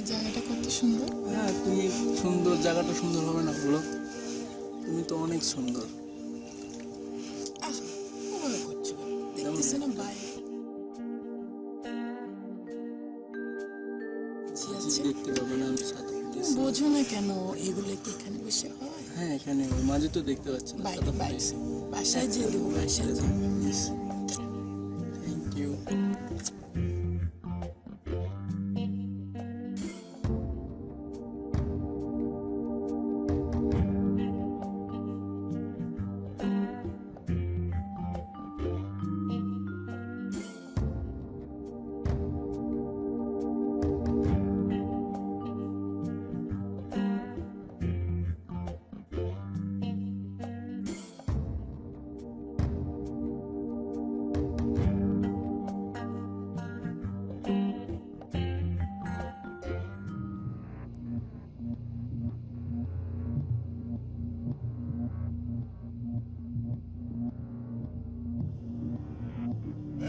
এদিকে জায়গাটা কত সুন্দর? হ্যাঁ তুমি সুন্দর জায়গাটা সুন্দর হবে না বলো? তুমি তো অনেক সুন্দর। কি আছে দেখতে পাবে না আমি সাথে। বোঝো না কেন এগুলো কি এখানে বসে হয়? হ্যাঁ এখানে মাঝে তো দেখতে পাচ্ছি বাসায় যেয়ে বাসায় যেয়ে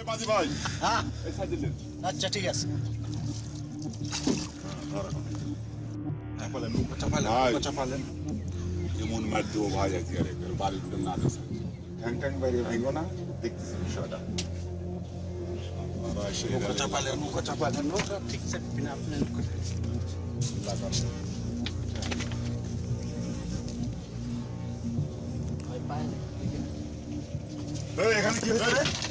বাজি ভাই। হ্যাঁ। এই আচ্ছা ঠিক আছে। চাপালেন। চাপালেন চাপালেন এমন মার দেবো ভাই আজকে বাড়ির না ট্যাং ট্যাং বাইরে ভাঙবো না দেখতেছি বিষয়টা। মুখ চাপালেন মুখ চাপালেন মুখ ঠিক আছে বিনা আপনি এই এখানে কি হচ্ছে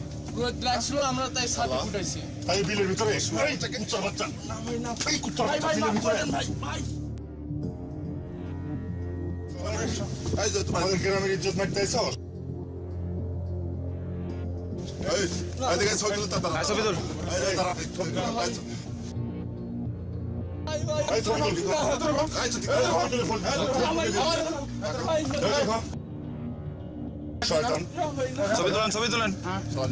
লাগছিল আমরা তাই সাথে ফুটাইছি এই বিলের ভিতরে এই, কুত্তার বাচ্চা। এই কুত্তার বাচ্চা বিলের ভিতরে। এই যে তোমাদের গ্রামের ইজ্জত মারতে আইছো? এই, এদিকে ছবি তুলতে দাঁড়া। এই, এই, দাঁড়া, ছবি তুল, এই, ছবি। এই, ছবি তুল, এই, ছবি তুল, এই, ছবি তুল, এই, ছবি তুল, এই, দেখো। শয়তান। ছবি তোলেন ছবি তোলেন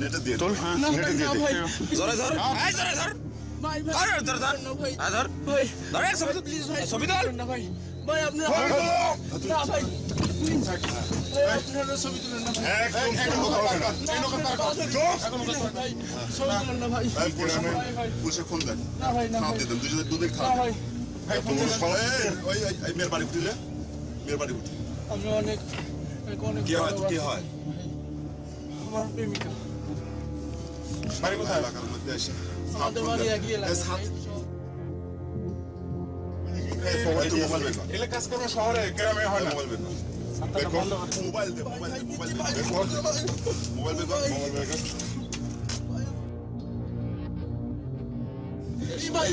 নেটে দিয়ে দে। নেটে দিয়ে। ধরে ধর এই ধরে ধর ধর ধর ধর ভাই ধর ধর ছবি তুল প্লিজ ভাই ছবি তোল না ভাই ভাই তুলো। না ভাই আপনারা ছবি তুলেন না ভাই একদম ছবি তুলেন না ভাই পুলিশে ফোন দেন। না ভাই না ভাই দুজনে দুধের খাওয়া ভাই দেন। সবাই, ওই, মেয়ের বাড়ি উঠিলে? মেয়ের বাড়ি উঠি। আমি অনেক অনেক কে হয়? কে হয়? আমার প্রেমিকা বাড়ি কোথায়? এলাকার মধ্যে এসে। আমাদের বাড়ি একই এই, এলাকায় সাত- এই, মোবাইল দে, মোবাইল বের কর। এলে কাজ করবে শহরে গ্রামে হয় না মোবাইল বের কর। মোবাইল দে, মোবাইল দে, মোবাইল দে, বের মোবাইল বের মোবাইল বের কর। এই ভাই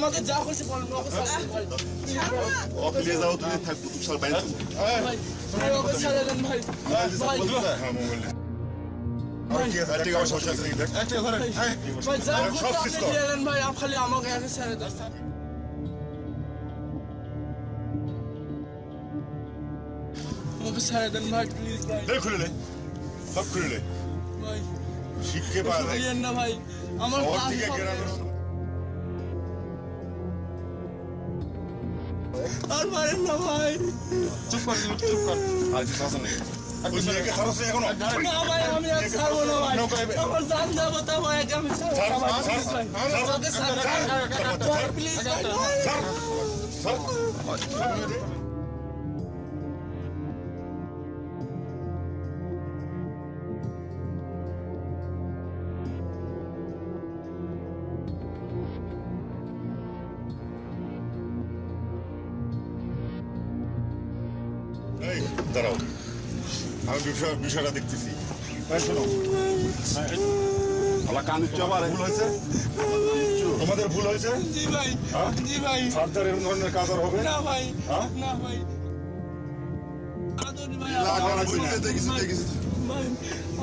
ভাই যা আপনি শেষ কর। দিয়ে দেন ভাই খালি আমাকে আগে ছেড়ে দেন। ছেড়ে দেন ভাই প্লিজ ভাই। খুলে নে। সব খুলে নে। ভাই। শিখকে পাওয়া না ভাই। আমার আর মারেন না ভাই। চুপ কর চুপ কর আর কিছু আছে নাকি? ওই এই, দাঁড়াও। আমি বিষয় বিষয়টা দেখতেছি। এই, শোনো। আল্লাহ কান আবার। ভুল হয়েছে? তোমাদের ভুল হয়েছে? জি ভাই হ্যাঁ? জি ভাই। ফার্দার এরকম ধরনের কাজ আর হবে? না ভাই হ্যাঁ? না ভাই।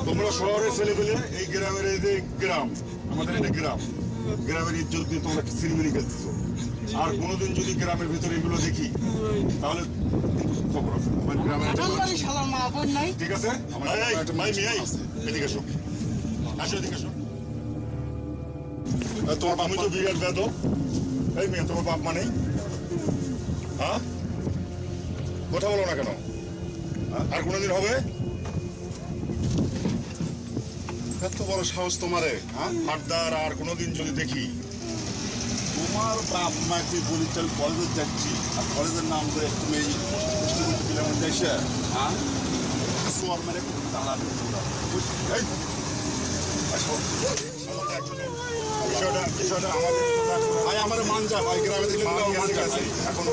তোমরা শহরে ছেলে পেলে এই গ্রামের এই যে গ্রাম আমাদের এটা গ্রাম। গ্রামের ইজ্জত দিয়ে তোমরা সিনেমিনি খেলতেছো। আর কোনোদিন যদি গ্রামের ভিতরে এগুলো দেখি তাহলে খবর আছে। আমার গ্রামের ঠিক আছে? এদিকে। আসো, এদিকে তোমার আমি তো বিরাট বেদ। এই মেয়ে তোমার বাপ হ্যাঁ? কথা বলো না কেন? হ্যাঁ? আর কোনোদিন হবে? এত বড় সাহস তোমারে হ্যাঁ? হাটদার আর কোনোদিন যদি দেখি। তোমার বাপ মাকে বলি চল কলেজে যাচ্ছি আর কলেজের নাম করে তুমি এই কষ্ট করতে দিলে আমার দেশে হ্যাঁ সোয়ার মেরে তালা বিষয়টা বিষয়টা আমাদের আমার মান যা ভাই গ্রামে দেখলে মানি মান আছে, যা। এখন